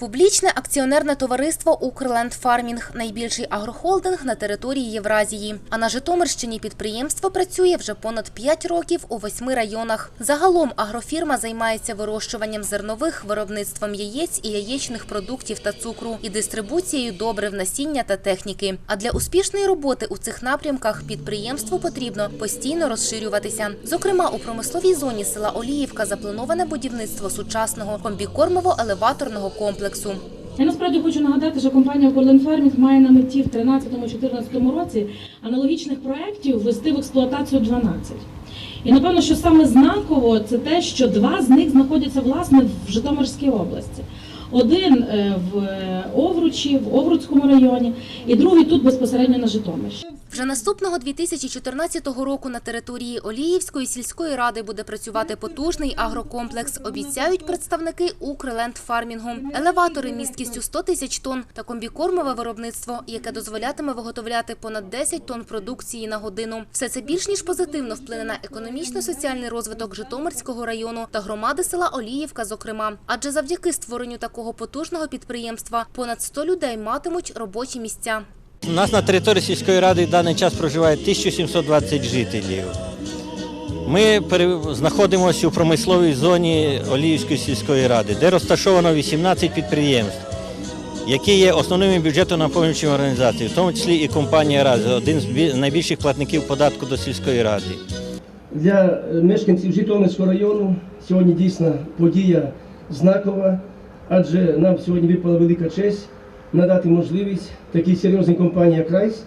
Публічне акціонерне товариство «Укрленд Фармінг» – найбільший агрохолдинг на території Євразії. А на Житомирщині підприємство працює вже понад 5 років у восьми районах. Загалом агрофірма займається вирощуванням зернових, виробництвом яєць і яєчних продуктів та цукру і дистрибуцією добрив, насіння та техніки. А для успішної роботи у цих напрямках підприємству потрібно постійно розширюватися. Зокрема, у промисловій зоні села Оліївка заплановане будівництво сучасного комбікормово-елеваторного комплексу. Я насправді хочу нагадати, що компанія Farming має на меті в 2013-2014 році аналогічних проєктів ввести в експлуатацію 12. І напевно, що саме знаково це те, що два з них знаходяться власне в Житомирській області. Один е, в Овручі, в Овруцькому районі, і другий тут безпосередньо на Житомирщині. Вже наступного 2014 року на території Оліївської сільської ради буде працювати потужний агрокомплекс, обіцяють представники «Укрленд Фармінгу. Елеватори місткістю 100 тисяч тонн та комбікормове виробництво, яке дозволятиме виготовляти понад 10 тонн продукції на годину. Все це більш ніж позитивно вплине на економічно-соціальний розвиток Житомирського району та громади села Оліївка, зокрема. Адже завдяки створенню такого потужного підприємства понад 100 людей матимуть робочі місця. У нас на території сільської ради в даний час проживає 1720 жителів. Ми знаходимося у промисловій зоні Оліївської сільської ради, де розташовано 18 підприємств, які є основними бюджетонаповнюючими організаціями, в тому числі і компанія РАЗ, один з найбільших платників податку до сільської ради. Для мешканців Житомирського району сьогодні дійсно подія знакова, адже нам сьогодні випала велика честь надати можливість такій серйозній компанії, як Райс,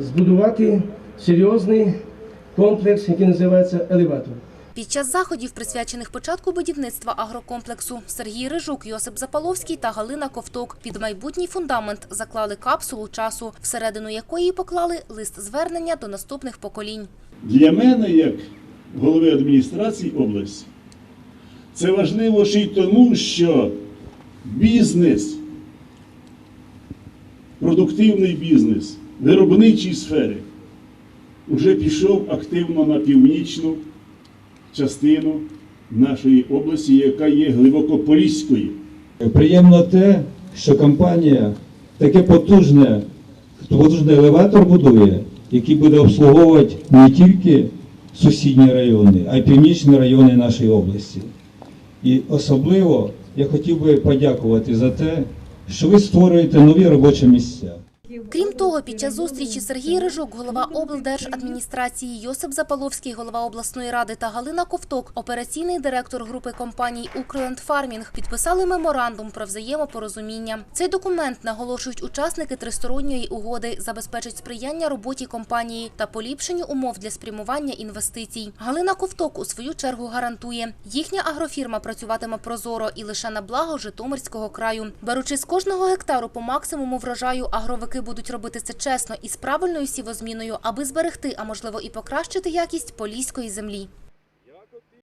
збудувати серйозний комплекс, який називається елеватор. Під час заходів, присвячених початку будівництва агрокомплексу, Сергій Рижук, Йосип Запаловський та Галина Ковток під майбутній фундамент заклали капсулу часу, всередину якої поклали лист звернення до наступних поколінь. Для мене, як голови адміністрації області, це важливо ще й тому, що бізнес, продуктивний бізнес в виробничій сфері вже пішов активно на північну частину нашої області, яка є глибоко поліською. Приємно те, що компанія таке потужне, потужний елеватор будує, який буде обслуговувати не тільки сусідні райони, а й північні райони нашої області. І особливо я хотів би подякувати за те, що ви створюєте нові робочі місця. Крім того, під час зустрічі Сергій Рижук, голова облдержадміністрації, Йосип Запаловський, голова обласної ради та Галина Ковток, операційний директор групи компаній «Укрленд Фармінг», підписали меморандум про взаємопорозуміння. Цей документ, наголошують учасники тристоронньої угоди, забезпечить сприяння роботі компанії та поліпшенню умов для спрямування інвестицій. Галина Ковток у свою чергу гарантує, їхня агрофірма працюватиме прозоро і лише на благо Житомирського краю. Беручи з кожного гектару по максимуму врожаю, агровики будуть робити це чесно і з правильною сівозміною, аби зберегти, а можливо і покращити якість поліської землі.